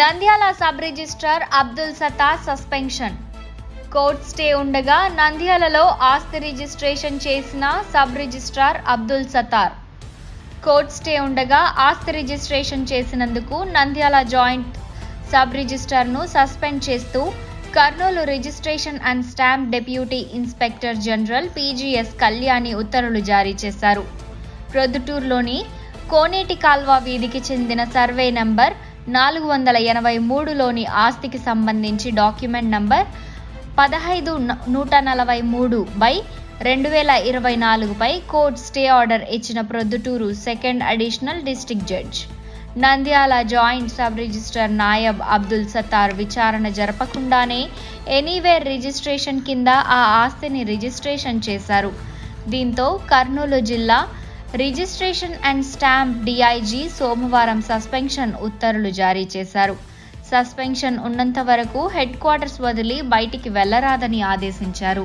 Nandyal sub registrar Abdul Sata suspension. Court stay ఉండగా నంద్యాలలో ఆస్తి రిజిస్ట్రేషన్ చేసిన sub registrar Abdul Sattar court stay ఉండగా ఆస్తి రిజిస్ట్రేషన్ చేసినందుకు నంద్యాల జాయింట్ సబ్ రిజిస్ట్రార్ను సస్పెండ్ చేస్తూ Kurnool registration and stamp deputy inspector general PGS Kalyani ఉత్తర్వులు జారీ చేశారు. ప్రొద్దుటూరులోని కోనేటి కాల్వ వీధికి చెందిన సర్వే నంబర్ నాలుగు వందల ఎనభై మూడులోని ఆస్తికి సంబంధించి డాక్యుమెంట్ నంబర్ పదహైదు న- నూట నలభై మూడు బై రెండు వేల ఇరవై నాలుగుపై కోర్టు స్టే ఆర్డర్ ఇచ్చిన Proddatur second additional district judge. Nandyal joint sub register Nayab Abdul Sattar విచారణ జరపకుండానే ఎనీవేర్ రిజిస్ట్రేషన్ కింద ఆ ఆస్తిని రిజిస్ట్రేషన్ చేశారు. దీంతో కర్నూలు జిల్లా రిజిస్ట్రేషన్ అండ్ స్టాంప్ డిఐజీ సోమవారం సస్పెన్షన్ ఉత్తర్వులు జారీ చేశారు. సస్పెన్షన్ ఉన్నంత వరకు హెడ్ క్వార్టర్స్ వదిలి బయటికి వెళ్ళరాదని ఆదేశించారు.